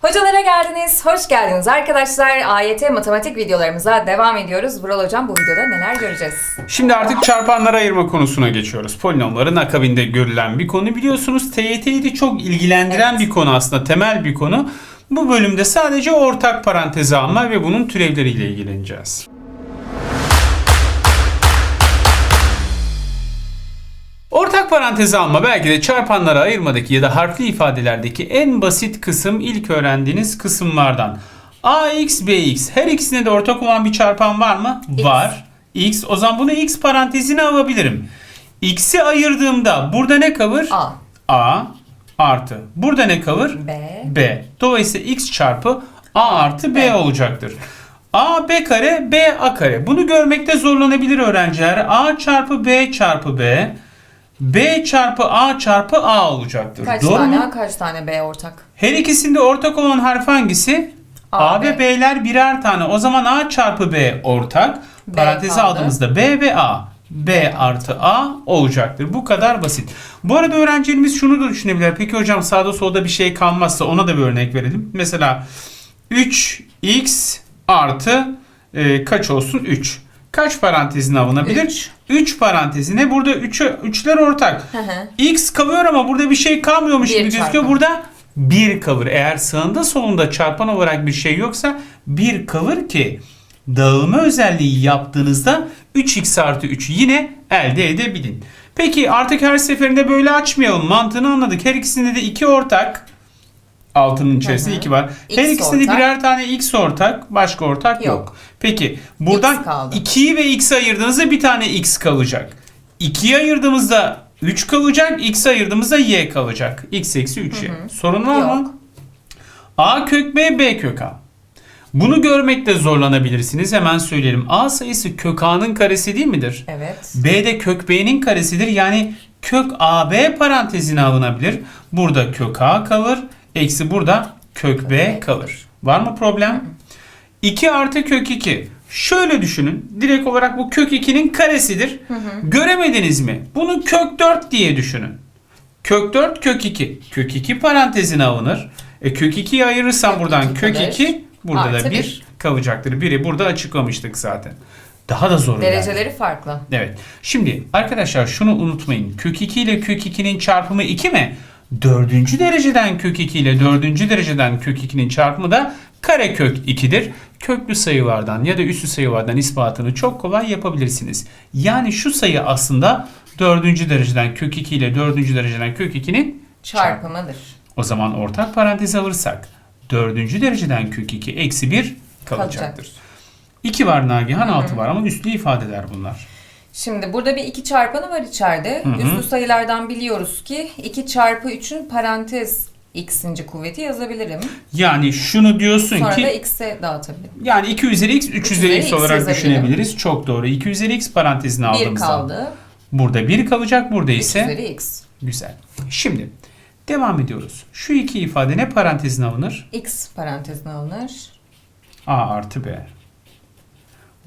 Hocalara geldiniz, hoş geldiniz arkadaşlar. AYT matematik videolarımıza devam ediyoruz. Vural Hocam bu videoda neler göreceğiz? Şimdi artık çarpanları ayırma konusuna geçiyoruz. Polinomların akabinde görülen bir konu biliyorsunuz. TYT'yi de çok ilgilendiren Evet. bir konu aslında temel bir konu. Bu bölümde sadece ortak parantezi alma ve bunun türevleriyle ilgileneceğiz. Ortak parantezi alma belki de çarpanları ayırmadaki ya da harfli ifadelerdeki en basit kısım ilk öğrendiğiniz kısımlardan. ax, bx her ikisine de ortak olan bir çarpan var mı? X. Var. x o zaman bunu x parantezine alabilirim. x'i ayırdığımda burada ne kalır? A, a artı. Burada ne kalır? B, B. Dolayısıyla x çarpı a artı b B. olacaktır. a b kare b a kare. Bunu görmekte zorlanabilir öğrenciler. a çarpı b çarpı b b çarpı a çarpı a olacaktır. kaç Doğru tane mu? A, kaç tane B ortak? Her ikisinde ortak olan harf hangisi? A, A, ve B. B'ler birer tane. O zaman A çarpı B ortak. B Paranteze kaldı. aldığımızda B ve A. B artı A olacaktır. Bu kadar basit. Bu arada öğrencilerimiz şunu da düşünebilir. Peki hocam sağda solda bir şey kalmazsa ona da bir örnek verelim. Mesela 3x artı e, kaç olsun? 3. Kaç parantezine alınabilir? Üç. 3 parantezine. Burada 3'ü 3'ler ortak. Hı hı. X kalıyor ama burada bir şey kalmıyormuş Bir gibi gözüküyor. çarpı. Burada 1 kalır. Eğer sağında solunda çarpan olarak bir şey yoksa 1 kalır ki dağılma özelliği yaptığınızda 3x artı 3 yine elde edebilin. Peki artık her seferinde böyle açmayalım. Mantığını anladık. Her ikisinde de 2 ortak. Altının içerisinde Hı hı. 2 var. Her X ikisinde de ortak. birer tane x ortak. Başka ortak yok. Yok. Peki X buradan kaldı. 2'yi ve x'i ayırdığınızda bir tane x kalacak. 2'yi ayırdığımızda 3 kalacak. X'i ayırdığımızda y kalacak. x eksi 3y. Sorun var mı? A kök b, b kök a. Bunu görmekte zorlanabilirsiniz. Hemen söyleyelim. A sayısı kök a'nın karesi değil midir? Evet. B de kök b'nin karesidir. Yani kök AB parantezine alınabilir. Burada kök a kalır. Eksi burada kök b kalır. Var mı problem? 2 artı kök 2. Şöyle düşünün. Direkt olarak bu kök 2'nin karesidir. Göremediniz mi? Bunu kök 4 diye düşünün. Kök 4 kök 2. Kök 2 parantezine alınır. E kök 2'yi ayırırsam Kök buradan iki kök kalır. 2 burada Artı da 1 bir. kalacaktır. Biri burada açıklamıştık zaten. Daha da zor. Dereceleri farklı. Evet. Şimdi arkadaşlar şunu unutmayın. Kök 2 ile kök 2'nin çarpımı 2 mi? Dördüncü dereceden kök 2 ile dördüncü dereceden kök 2'nin çarpımı da karekök 2'dir. Köklü sayılardan ya da üslü sayılardan ispatını çok kolay yapabilirsiniz. Yani şu sayı aslında dördüncü dereceden kök 2 ile dördüncü dereceden kök 2'nin çarpımı. Çarpımıdır. O zaman ortak parantez alırsak dördüncü dereceden kök 2 eksi 1 kalacaktır. Kalacaktır. 2 var Nagihan 6 var ama üslü ifadeler bunlar. Şimdi burada bir iki çarpanı var içeride. Hı hı. Üslü sayılardan biliyoruz ki 2 çarpı 3'ün parantez x'inci kuvveti yazabilirim. Yani şunu diyorsun Sonra ki da x'e dağıtabilirim. yani 2 üzeri x 3 Üç üzeri üzeri x x olarak düşünebiliriz. Çok doğru. 2 üzeri x parantezine 1 aldığımızda. kaldı. Burada 1 kalacak. Burada 3 ise üzeri x. güzel. Şimdi devam ediyoruz. Şu iki ifade ne parantezine alınır? x parantezine alınır. a artı b.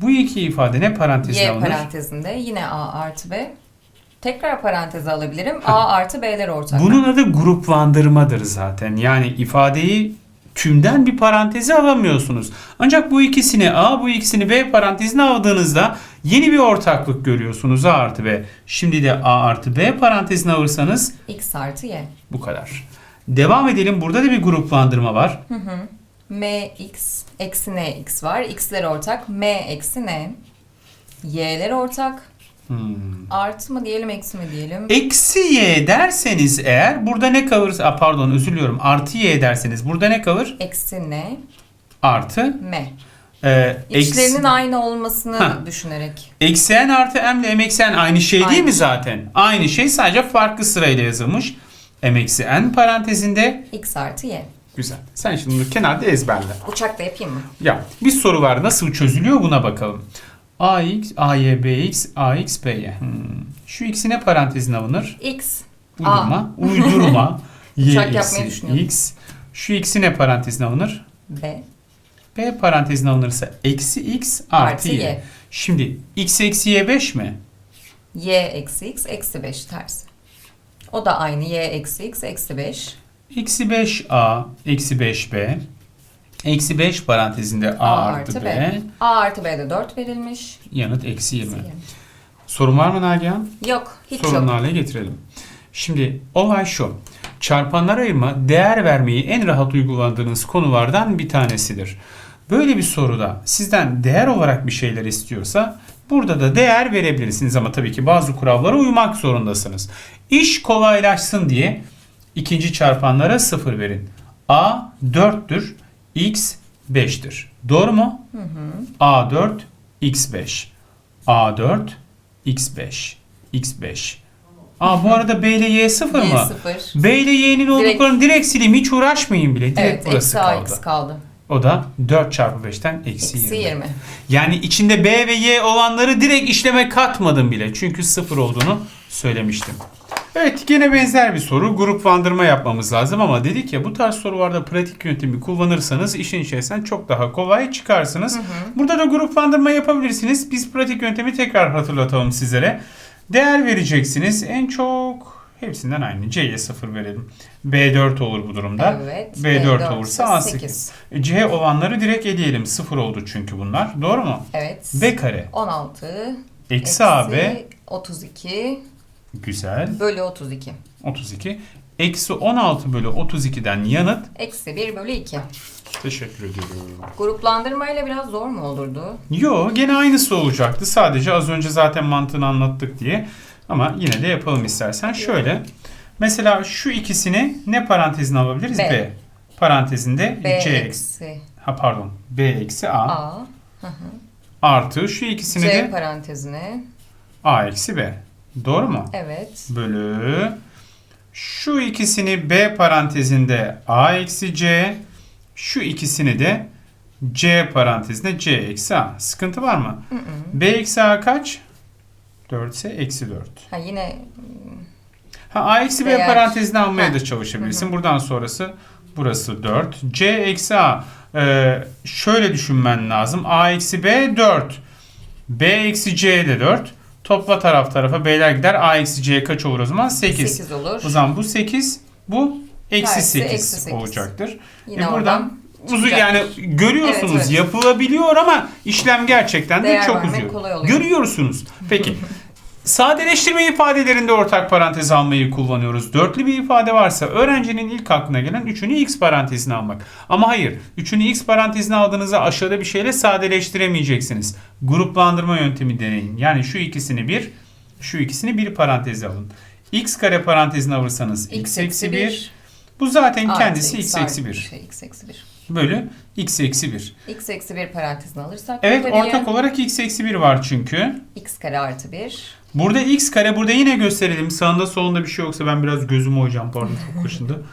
Bu iki ifade ne parantezine y alınır? parantezinde yine a artı b. Tekrar paranteze alabilirim. a artı b'ler ortak. Bunun adı gruplandırmadır zaten. Yani ifadeyi tümden bir paranteze alamıyorsunuz. Ancak bu ikisini A, bu ikisini B parantezine aldığınızda yeni bir ortaklık görüyorsunuz A artı B. Şimdi de A artı B parantezine alırsanız x artı y. bu kadar. Devam edelim. Burada da bir gruplandırma var. Mx eksi nx var. x'ler ortak. m eksi n. y'ler ortak. Hmm. Artı mı diyelim eksi mi diyelim? Eksi y derseniz eğer burada ne kalır? Aa, pardon özür diliyorum. Artı y derseniz burada ne kalır? Eksi n Artı. m. E, İçlerinin eksi- aynı olmasını Heh. düşünerek. Eksi n artı m ile m eksi n aynı şey değil Aynı mi şey. zaten? Aynı şey sadece farklı sırayla yazılmış. m eksi n parantezinde x artı y. güzel. Sen şimdi bunu kenarda ezberle. Uçakta yapayım mı? Ya bir soru var nasıl çözülüyor buna bakalım. ax, ay, bx, ax, by. Hmm. Şu ikisine parantezine alınır. x. Uydurma. Uydurma. y Uçak yapmayı x. Şu ikisine parantezine alınır. b. b parantezine alınırsa eksi x artı, Artı y. y. Şimdi x eksi y 5 mi? y eksi x eksi 5 tersi. O da aynı y eksi x eksi 5. Eksi 5a eksi 5b eksi 5 parantezinde a, artı b. A artı B'de 4 verilmiş. Yanıt eksi 20. Sorun var mı Nagihan? Yok hiç Sorunlu yok. hale getirelim. Şimdi olay şu. Çarpanlar ayırma değer vermeyi en rahat uyguladığınız konulardan bir tanesidir. Böyle bir soruda sizden değer olarak bir şeyler istiyorsa burada da değer verebilirsiniz ama tabii ki bazı kurallara uymak zorundasınız. İş kolaylaşsın diye ikinci çarpanlara 0 verin. A 4'tür, X 5'tir. Doğru mu? A4, X5. A4, X5. X5. Aa bu arada B ile Y 0 mı? Y0. B ile Y'nin olduklarını direkt sileyim. Hiç uğraşmayın bile. Direkt Evet burası eksi kaldı. eksi kaldı. O da 4 çarpı 5'ten eksi Eksi 20. 20. Yani içinde B ve Y olanları direkt işleme katmadım bile. Çünkü 0 olduğunu söylemiştim. Evet yine benzer bir soru. Gruplandırma yapmamız lazım ama dedik ya bu tarz sorularda pratik yöntemi kullanırsanız işin içerisinden çok daha kolay çıkarsınız. Burada da gruplandırma yapabilirsiniz. Biz pratik yöntemi tekrar hatırlatalım sizlere. Değer vereceksiniz. En çok hepsinden aynı. C'ye 0 verelim. B4 olur bu durumda. Evet. B4 olursa A8. 8. C olanları direkt eleyelim. 0 oldu çünkü bunlar. Doğru mu? Evet. B kare. 16. Eksi AB. 32 Güzel. bölü 32. 32. Eksi 16 bölü 32'den yanıt. Eksi 1 bölü 2. Teşekkür ediyorum. Gruplandırmayla biraz zor mu olurdu? Yo gene aynısı olacaktı. Sadece az önce zaten mantığını anlattık diye. Ama yine de yapalım istersen. Şöyle. Mesela şu ikisini ne parantezine alabiliriz? B. B. Parantezinde B C. eksi Ha pardon. B eksi A. A. Artı şu ikisini C de parantezine. A eksi B. Doğru mu? Evet. bölü şu ikisini B parantezinde A eksi C şu ikisini de C parantezinde C eksi A. Sıkıntı var mı? B eksi A kaç? 4 ise eksi 4. Ha yine Ha A eksi B Değer. parantezine almaya Ha. da çalışabilirsin. Buradan sonrası burası 4. C eksi A. Ee, şöyle düşünmen lazım. A eksi B 4. B eksi C de 4. Topla taraf tarafa B'ler gider. A eksi C kaç olur o zaman? 8. 8 olur. O zaman bu 8, bu eksi Tersi 8, eksi sekiz. olacaktır. Yine E buradan uzun yani görüyorsunuz Evet, evet. yapılabiliyor ama işlem gerçekten de Değer çok uzuyor. Görüyorsunuz. Peki sadeleştirme ifadelerinde ortak parantez almayı kullanıyoruz. Dörtlü bir ifade varsa öğrencinin ilk aklına gelen üçünü x parantezine almak. Ama hayır, üçünü x parantezine aldığınızda aşağıda bir şeyle sadeleştiremeyeceksiniz. Gruplandırma yöntemi deneyin. Yani şu ikisini bir, şu ikisini bir paranteze alın. x kare parantezine alırsanız x eksi 1. Bu zaten Artı kendisi x eksi 1 Şey, x eksi 1. bölü x eksi 1. x eksi 1 parantezine alırsak Evet yukarıya ortak olarak x eksi 1 var çünkü. x kare artı 1. Burada x kare burada yine gösterelim. Sağında solunda bir şey yoksa ben biraz gözümü oyacağım pardon çok kaşındı.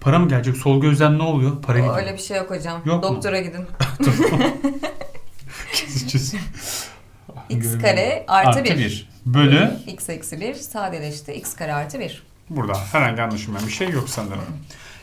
Para mı gelecek? Sol gözden ne oluyor? Para gidiyor. Öyle bir şey yok hocam. Yok mu? Doktora gidin. Keseceğiz. x kare artı 1. Bölü x eksi 1 sadeleşti. x kare artı 1. Burada herhangi anlaşılmayan bir şey yok sanırım.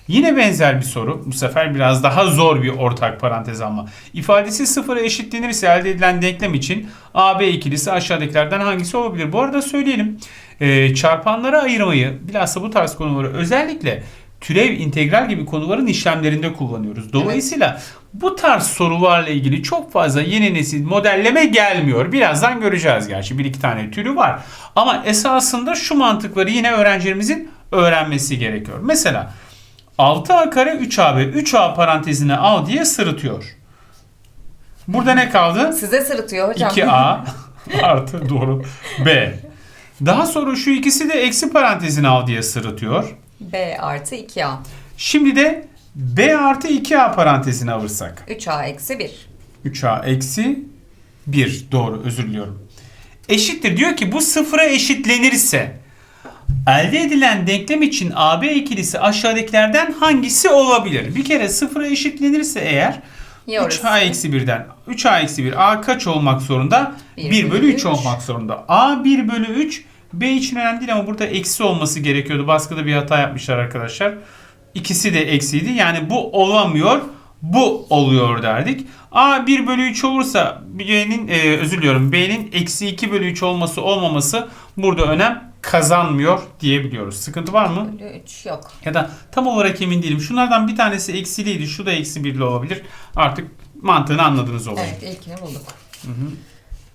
Yine benzer bir soru. Bu sefer biraz daha zor bir ortak parantez alma. İfadesi sıfıra eşitlenirse elde edilen denklem için AB ikilisi aşağıdakilerden hangisi olabilir? Bu arada söyleyelim. Ee, çarpanlara ayırmayı bilhassa bu tarz konuları özellikle türev, integral gibi konuların işlemlerinde kullanıyoruz. Dolayısıyla bu tarz sorularla ilgili çok fazla yeni nesil modelleme gelmiyor. Birazdan göreceğiz gerçi. Bir iki tane türü var. Ama esasında şu mantıkları yine öğrencilerimizin öğrenmesi gerekiyor. Mesela 6a kare 3ab 3a parantezine al diye sırıtıyor. Burada ne kaldı? Size sırıtıyor hocam. 2a artı doğru b. Daha sonra şu ikisi de eksi parantezine al diye sırıtıyor. b artı 2a. Şimdi de b artı 2a parantezine alırsak. 3a eksi 1. 3a eksi 1 doğru özür diliyorum. Eşittir diyor ki bu sıfıra eşitlenirse elde edilen denklem için AB ikilisi aşağıdakilerden hangisi olabilir? Bir kere sıfıra eşitlenirse eğer Ya orası. 3a eksi 1'den 3a eksi 1 a kaç olmak zorunda? Bir 1 bölü bölü 3 üç. olmak zorunda. a 1 bölü 3 b için önemli değil ama burada eksi olması gerekiyordu. Baskıda bir hata yapmışlar arkadaşlar. İkisi de eksiydi. Yani bu olamıyor. Bu oluyor derdik. A 1 bölü 3 olursa B'nin e, özür diliyorum B'nin eksi 2 bölü 3 olması olmaması burada önem kazanmıyor diyebiliyoruz. Sıkıntı var mı? Bölü 3 yok. Ya da tam olarak emin değilim. Şunlardan bir tanesi eksiliydi. Şu da eksi birli olabilir. Artık mantığını anladınız olayı. Evet ilkini bulduk.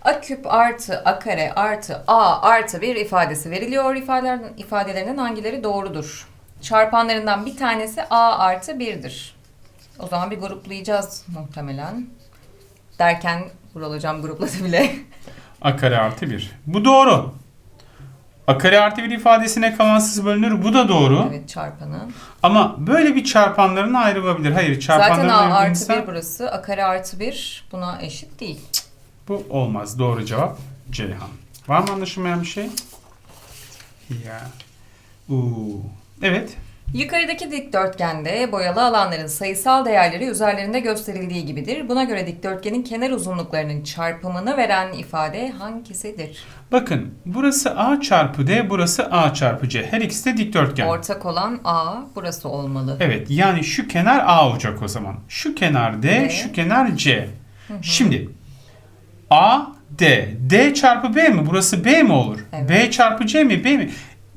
A küp artı A kare artı A artı 1 ifadesi veriliyor. İfadelerden, ifadelerinden hangileri doğrudur? Çarpanlarından bir tanesi A artı 1'dir. O zaman bir gruplayacağız muhtemelen. Derken Vural hocam grupladı bile. A kare artı 1. Bu doğru. A kare artı 1 ifadesine kalansız bölünür. Bu da doğru. evet çarpanı. Ama böyle bir çarpanlarına ayrılabilir. Hayır Zaten çarpanların A artı ayrılırsa 1 burası. A kare artı 1 buna eşit değil. bu olmaz. Doğru cevap Ceyhan. Var mı anlaşılmayan bir şey? Ya. Uuu. Evet. Yukarıdaki dikdörtgende boyalı alanların sayısal değerleri üzerlerinde gösterildiği gibidir. Buna göre dikdörtgenin kenar uzunluklarının çarpımını veren ifade hangisidir? Bakın burası A çarpı D, burası A çarpı C. Her ikisi de dikdörtgen. Ortak olan A burası olmalı. Evet yani şu kenar A olacak o zaman. Şu kenar D, D. şu kenar C. Şimdi A, D. D çarpı B mi? Burası B mi olur? Evet. B çarpı C mi? B mi?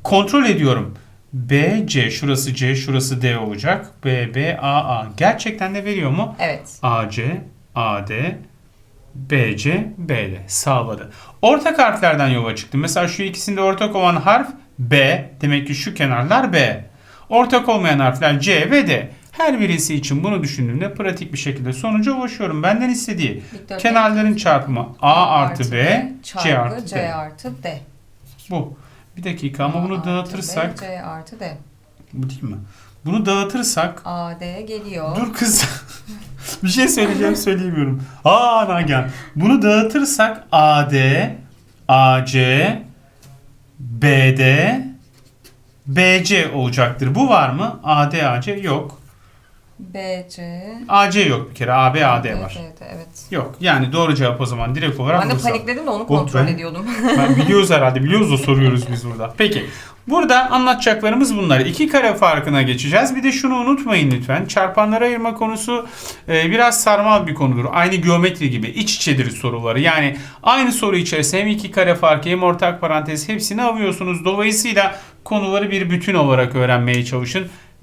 Kontrol ediyorum. B, C. Şurası C, şurası D olacak. B, B, A, A. Gerçekten de veriyor mu? Evet. A, C, A, D, B, C, B, D. Sağladı. Ortak harflerden yola çıktım. Mesela şu ikisinde ortak olan harf B. Demek ki şu kenarlar B. Ortak olmayan harfler C ve D. Her birisi için bunu düşündüğümde pratik bir şekilde sonuca ulaşıyorum. Benden istediği Dikdörtgen kenarların çarpımı A artı B, C çarpı artı C artı D. Bu. Bir dakika ama A bunu artı dağıtırsak B, C artı D. bu değil mi? Bunu dağıtırsak A, D geliyor. Dur kız. bir şey söyleyeceğim söyleyemiyorum. Aa Nagihan. Bunu dağıtırsak AD, AC, BD, BC olacaktır. Bu var mı? AD, AC yok. B, C. AC yok bir kere. AB, AD var. D, evet. Yok. Yani doğru cevap o zaman direkt olarak Ben de Bursa. panikledim de onu Oh kontrol be. ediyordum. Ben biliyoruz herhalde. Biliyoruz da soruyoruz biz burada. Peki. Burada anlatacaklarımız bunlar. İki kare farkına geçeceğiz. Bir de şunu unutmayın lütfen. Çarpanları ayırma konusu e, biraz sarmal bir konudur. Aynı geometri gibi iç içedir soruları. Yani aynı soru içerisinde hem iki kare farkı hem ortak parantez hepsini alıyorsunuz. Dolayısıyla konuları bir bütün olarak öğrenmeye çalışın.